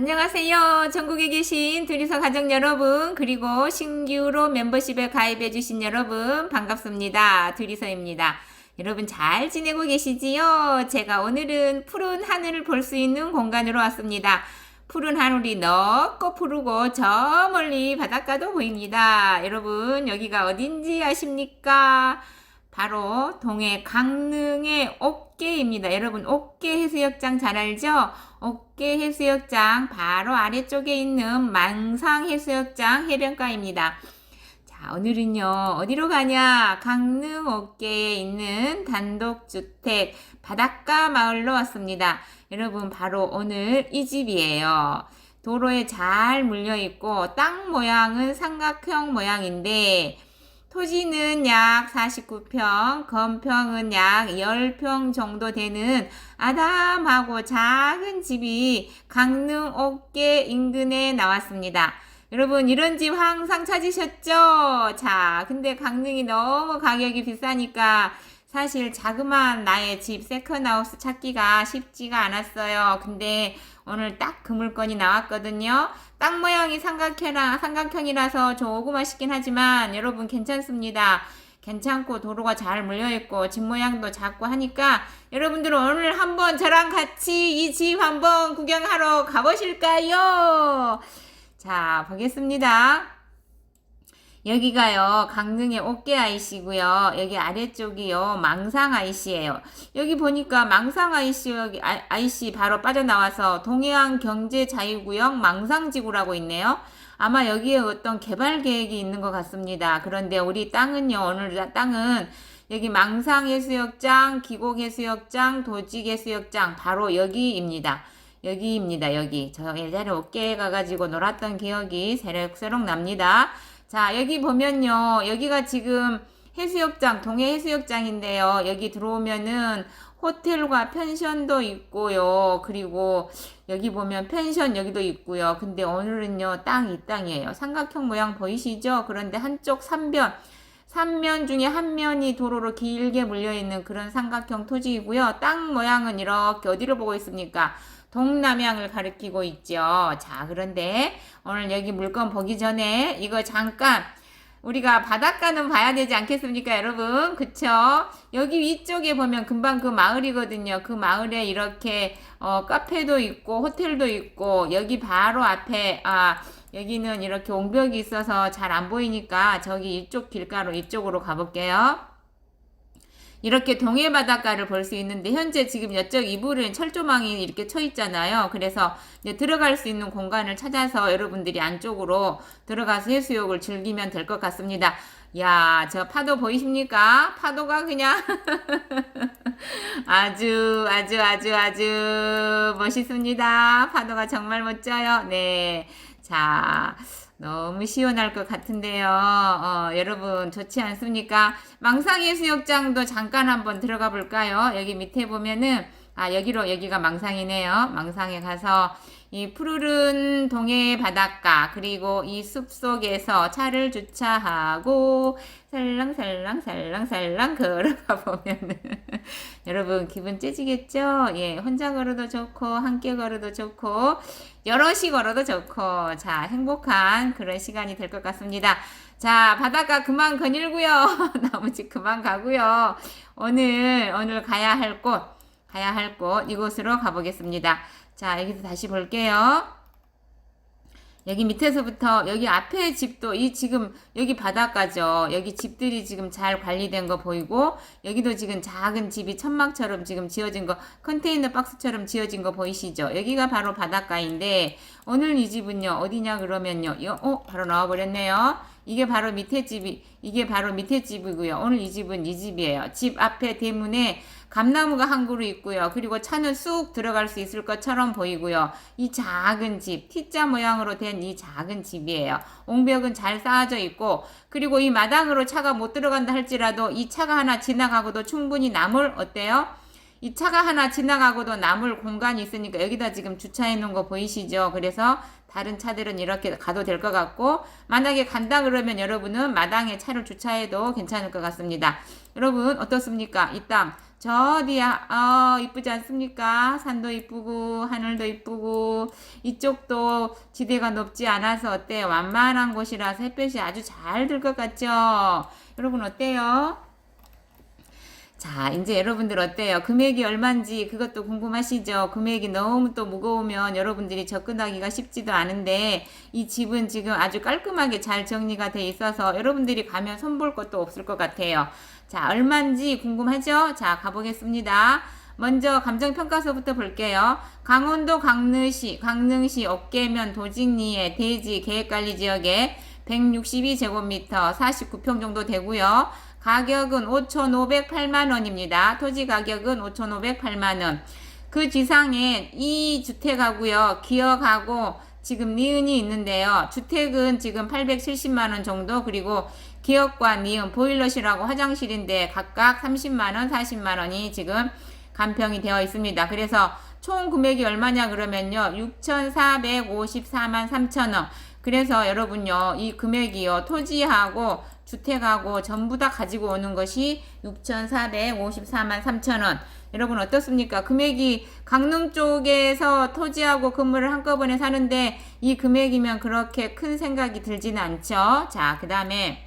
안녕하세요. 전국에 계신 둘이서 가족 여러분, 그리고 신규로 멤버십에 가입해주신 여러분, 반갑습니다. 둘이서입니다. 여러분 잘 지내고 계시지요? 제가 오늘은 푸른 하늘을 볼 수 있는 공간으로 왔습니다. 푸른 하늘이 넓고 푸르고 저 멀리 바닷가도 보입니다. 여러분, 여기가 어딘지 아십니까? 바로 동해 강릉의 옥 계입니다. 여러분, 옥계 해수욕장 잘 알죠? 옥계 해수욕장 바로 아래쪽에 있는 망상 해수욕장 해변가입니다. 자, 오늘은요, 어디로 가냐? 강릉 옥계에 있는 단독주택 바닷가 마을로 왔습니다. 여러분, 바로 오늘 이 집이에요. 도로에 잘 물려 있고, 땅 모양은 삼각형 모양인데, 토지는 약 49평, 건평은 약 10평 정도 되는 아담하고 작은 집이 강릉 옥계 인근에 나왔습니다. 여러분, 이런 집 항상 찾으셨죠? 자, 근데 강릉이 너무 가격이 비싸니까 사실 자그마한 나의 집 세컨하우스 찾기가 쉽지가 않았어요. 근데 오늘 딱 그 물건이 나왔거든요. 땅 모양이 삼각형이라, 삼각형이라서 아쉽긴 하지만 여러분 괜찮습니다. 괜찮고 도로가 잘 물려있고 집 모양도 작고 하니까 여러분들은 오늘 한번 저랑 같이 이 집 한번 구경하러 가보실까요? 자, 보겠습니다. 여기가요, 강릉의 옥계 아이씨고요. 여기 아래쪽이요, 망상 아이씨예요. 여기 보니까 망상 아이씨 여기 아- 아이씨 바로 빠져나와서 동해안 경제 자유구역 망상지구라고 있네요. 아마 여기에 어떤 개발 계획이 있는 것 같습니다. 그런데 우리 땅은요, 오늘 땅은 여기 망상해수욕장, 기곡해수욕장, 도직해수욕장 바로 여기입니다. 여기입니다. 여기 저 예전에 옥계에 가가지고 놀았던 기억이 새록새록 납니다. 자 여기 보면요. 여기가 지금 해수욕장 동해 해수욕장인데요. 여기 들어오면은 호텔과 펜션도 있고요. 그리고 여기 보면 펜션 여기도 있고요. 근데 오늘은요 땅 이 땅이에요. 삼각형 모양 보이시죠? 그런데 한쪽 삼변 삼면 중에 한 면이 도로로 길게 물려 있는 그런 삼각형 토지이고요. 땅 모양은 이렇게 어디로 보고 있습니까? 동남향을 가리키고 있죠. 자, 그런데 오늘 여기 물건 보기 전에 이거 잠깐 우리가 바닷가는 봐야 되지 않겠습니까, 여러분? 그쵸? 여기 위쪽에 보면 금방 그 마을이거든요. 그 마을에 이렇게 어, 카페도 있고 호텔도 있고 여기 바로 앞에 아 여기는 이렇게 옹벽이 있어서 잘 안 보이니까 저기 이쪽 길가로 이쪽으로 가볼게요. 이렇게 동해 바닷가를 볼 수 있는데 현재 지금 이쪽 이불은 철조망이 이렇게 쳐 있잖아요. 그래서 이제 들어갈 수 있는 공간을 찾아서 여러분들이 안쪽으로 들어가서 해수욕을 즐기면 될 것 같습니다. 야, 저 파도 보이십니까? 파도가 그냥 아주 아주 아주 아주 멋있습니다. 파도가 정말 멋져요. 네. 자, 너무 시원할 것 같은데요. 어, 여러분 좋지 않습니까? 망상해수욕장도 잠깐 한번 들어가 볼까요? 여기 밑에 보면은 아 여기로 여기가 망상이네요. 망상에 가서 이 푸르른 동해 바닷가 그리고 이 숲속에서 차를 주차하고 살랑살랑 살랑살랑 걸어가 보면은 여러분 기분 째지겠죠? 예, 혼자 걸어도 좋고 함께 걸어도 좋고 여럿이 걸어도 좋고 자 행복한 그런 시간이 될 것 같습니다. 자 바닷가 그만 거닐고요 나무집 그만 가고요 오늘 오늘 가야 할 곳 가야 할 곳 이곳으로 가보겠습니다. 자 여기서 다시 볼게요. 여기 밑에서부터 여기 앞에 집도 이 지금 여기 바닷가죠. 여기 집들이 지금 잘 관리된 거 보이고 여기도 지금 작은 집이 천막처럼 지금 지어진 거 컨테이너 박스처럼 지어진 거 보이시죠? 여기가 바로 바닷가인데 오늘 이 집은요 어디냐 그러면요 요, 어 바로 나와 버렸네요. 이게 바로 밑에 집이 이게 바로 밑에 집이고요. 오늘 이 집은 이 집이에요. 집 앞에 대문에 감나무가 한 그루 있고요. 그리고 차는 쑥 들어갈 수 있을 것처럼 보이고요. 이 작은 집, T자 모양으로 된 이 작은 집이에요. 옹벽은 잘 쌓아져 있고, 그리고 이 마당으로 차가 못 들어간다 할지라도 이 차가 하나 지나가고도 충분히 남을, 어때요? 이 차가 하나 지나가고도 남을 공간이 있으니까 여기다 지금 주차해 놓은 거 보이시죠? 그래서 다른 차들은 이렇게 가도 될 것 같고 만약에 간다 그러면 여러분은 마당에 차를 주차해도 괜찮을 것 같습니다. 여러분 어떻습니까? 이 땅저 어디야? 어, 이쁘지 않습니까? 산도 이쁘고, 하늘도 이쁘고, 이쪽도 지대가 높지 않아서 어때요? 완만한 곳이라서 햇볕이 아주 잘 들 것 같죠? 여러분 어때요? 자, 이제 여러분들 어때요? 금액이 얼마인지 그것도 궁금하시죠? 금액이 너무 또 무거우면 여러분들이 접근하기가 쉽지도 않은데 이 집은 지금 아주 깔끔하게 잘 정리가 돼 있어서 여러분들이 가면 손볼 것도 없을 것 같아요. 자, 얼마인지 궁금하죠? 자, 가보겠습니다. 먼저 감정평가서부터 볼게요. 강원도 강릉시, 강릉시 옥계면 도직리의 대지 계획관리 지역에 162제곱미터 49평 정도 되고요. 가격은 5,508만 원입니다. 토지 가격은 5,508만 원. 그 지상에 이 주택하고요. 기억하고 지금 니은이 있는데요. 주택은 지금 870만 원 정도 그리고 기업과 니은 보일러실하고 화장실인데 각각 30만 원, 40만 원이 지금 간평이 되어 있습니다. 그래서 총 금액이 얼마냐 그러면요. 6,454만 3천 원. 그래서 여러분요. 이 금액이요. 토지하고 주택하고 전부 다 가지고 오는 것이 6,454만 3천 원. 여러분 어떻습니까? 금액이 강릉 쪽에서 토지하고 건물을 한꺼번에 사는데 이 금액이면 그렇게 큰 생각이 들지는 않죠. 자, 그 다음에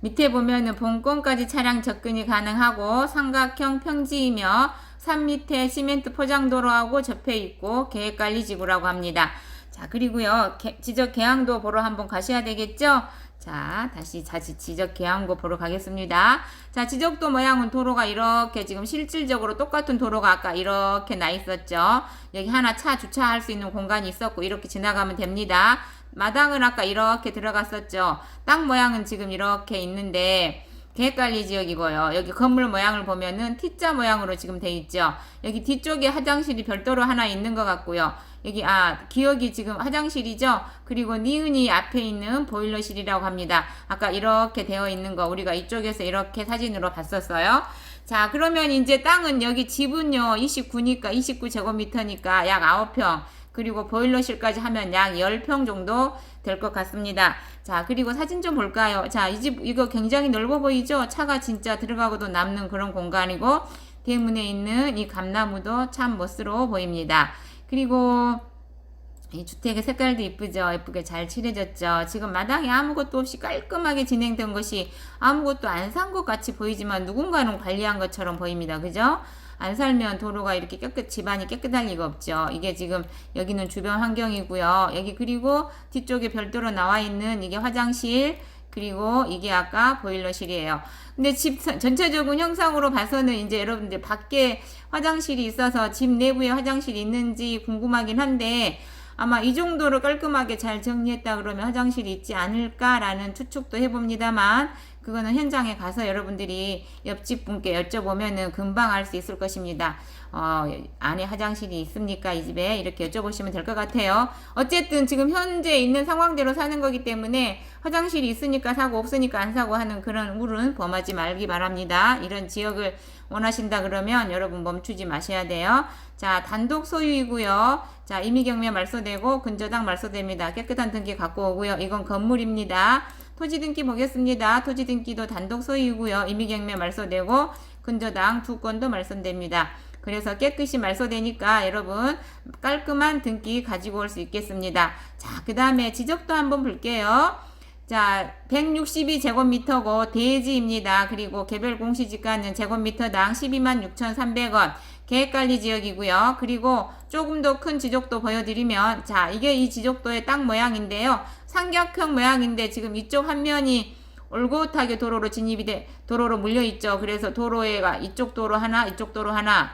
밑에 보면은 본권까지 차량 접근이 가능하고 삼각형 평지이며 산 밑에 시멘트 포장도로하고 접해 있고 계획관리지구라고 합니다. 자, 그리고요. 개- 지적 계양도 보러 한번 가셔야 되겠죠? 자, 다시 자칫 지적 계양고 보러 가겠습니다. 자, 지적도 모양은 도로가 이렇게 지금 실질적으로 똑같은 도로가 아까 이렇게 나 있었죠. 여기 하나 차 주차할 수 있는 공간이 있었고 이렇게 지나가면 됩니다. 마당은 아까 이렇게 들어갔었죠. 땅 모양은 지금 이렇게 있는데 계획관리 지역이고요. 여기 건물 모양을 보면은 T자 모양으로 지금 돼 있죠. 여기 뒤쪽에 화장실이 별도로 하나 있는 것 같고요. 여기 아 기억이 지금 화장실이죠. 그리고 니은이 앞에 있는 보일러실이라고 합니다. 아까 이렇게 되어 있는 거 우리가 이쪽에서 이렇게 사진으로 봤었어요. 자 그러면 이제 땅은 여기 집은요 29니까 29제곱미터니까 약 9평 그리고 보일러실까지 하면 약 10평 정도 될 것 같습니다. 자, 그리고 사진 좀 볼까요? 자, 이 집, 이거 굉장히 넓어 보이죠? 차가 진짜 들어가고도 남는 그런 공간이고, 대문에 있는 이 감나무도 참 멋스러워 보입니다. 그리고, 이 주택의 색깔도 이쁘죠? 예쁘게 잘 칠해졌죠? 지금 마당에 아무것도 없이 깔끔하게 진행된 것이 아무것도 안 산 것 같이 보이지만 누군가는 관리한 것처럼 보입니다. 그죠? 안 살면 도로가 이렇게 깨끗, 집안이 깨끗할 리가 없죠. 이게 지금 여기는 주변 환경이고요. 여기 그리고 뒤쪽에 별도로 나와 있는 이게 화장실, 그리고 이게 아까 보일러실이에요. 근데 집 선- 전체적인 형상으로 봐서는 이제 여러분들 밖에 화장실이 있어서 집 내부에 화장실이 있는지 궁금하긴 한데 아마 이 정도로 깔끔하게 잘 정리했다 그러면 화장실이 있지 않을까라는 추측도 해봅니다만 그거는 현장에 가서 여러분들이 옆집 분께 여쭤보면은 금방 알 수 있을 것입니다. 어, 안에 화장실이 있습니까? 이 집에 이렇게 여쭤보시면 될 것 같아요. 어쨌든 지금 현재 있는 상황대로 사는 거기 때문에 화장실이 있으니까 사고 없으니까 안 사고 하는 그런 울은 범하지 말기 바랍니다. 이런 지역을 원하신다 그러면 여러분 멈추지 마셔야 돼요. 자, 단독 소유이고요. 자, 임의경매 말소되고 근저당 말소됩니다. 깨끗한 등기 갖고 오고요. 이건 건물입니다. 토지 등기 보겠습니다. 토지 등기도 단독 소유이고요. 임의경매 말소되고 근저당 두 건도 말소됩니다. 그래서 깨끗이 말소되니까 여러분 깔끔한 등기 가지고 올 수 있겠습니다. 자, 그 다음에 지적도 한번 볼게요. 자, 162제곱미터고 대지입니다. 그리고 개별 공시지가는 제곱미터당 126,300원. 계획관리 지역이고요. 그리고 조금 더 큰 지적도 보여드리면 자, 이게 이 지적도의 땅 모양인데요. 삼각형 모양인데 지금 이쪽 한 면이 올곧하게 도로로 진입이 돼 도로로 물려 있죠. 그래서 도로에가 이쪽 도로 하나, 이쪽 도로 하나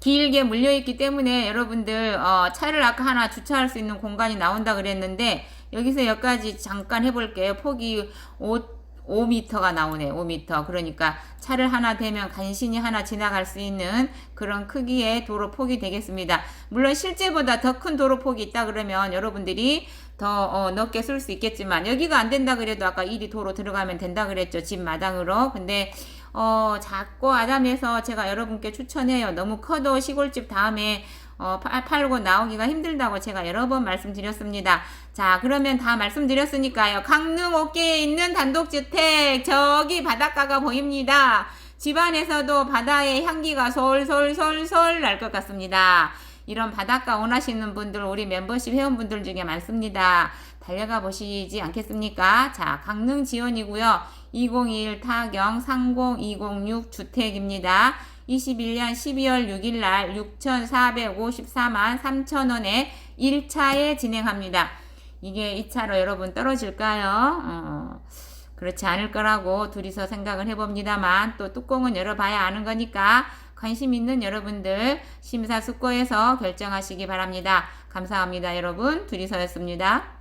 길게 물려 있기 때문에 여러분들 어, 차를 아까 하나 주차할 수 있는 공간이 나온다 그랬는데 여기서 여기까지 잠깐 해볼게요. 폭이 5 5m가 나오네. 5m. 그러니까 차를 하나 대면 간신히 하나 지나갈 수 있는 그런 크기의 도로 폭이 되겠습니다. 물론 실제보다 더 큰 도로 폭이 있다 그러면 여러분들이 더 어, 넓게 쓸 수 있겠지만 여기가 안 된다 그래도 아까 이리 도로 들어가면 된다 그랬죠. 집 마당으로. 근데 어, 작고 아담해서 제가 여러분께 추천해요. 너무 커도 시골집 다음에 어, 파- 팔고 나오기가 힘들다고 제가 여러 번 말씀드렸습니다. 자, 그러면 다 말씀드렸으니까요. 강릉 어깨에 있는 단독주택, 저기 바닷가가 보입니다. 집안에서도 바다의 향기가 솔솔솔솔 날 것 같습니다. 이런 바닷가 원하시는 분들 우리 멤버십 회원분들 중에 많습니다. 달려가 보시지 않겠습니까? 자, 강릉 지원이고요. 2021 타경 상공 206 주택입니다. 21년 12월 6일 날 6,454만 3천원에 1차에 진행합니다. 이게 2차로 여러분 떨어질까요? 어, 그렇지 않을 거라고 둘이서 생각을 해봅니다만 또 뚜껑은 열어봐야 아는 거니까 관심 있는 여러분들 심사숙고해서 결정하시기 바랍니다. 감사합니다, 여러분. 둘이서였습니다.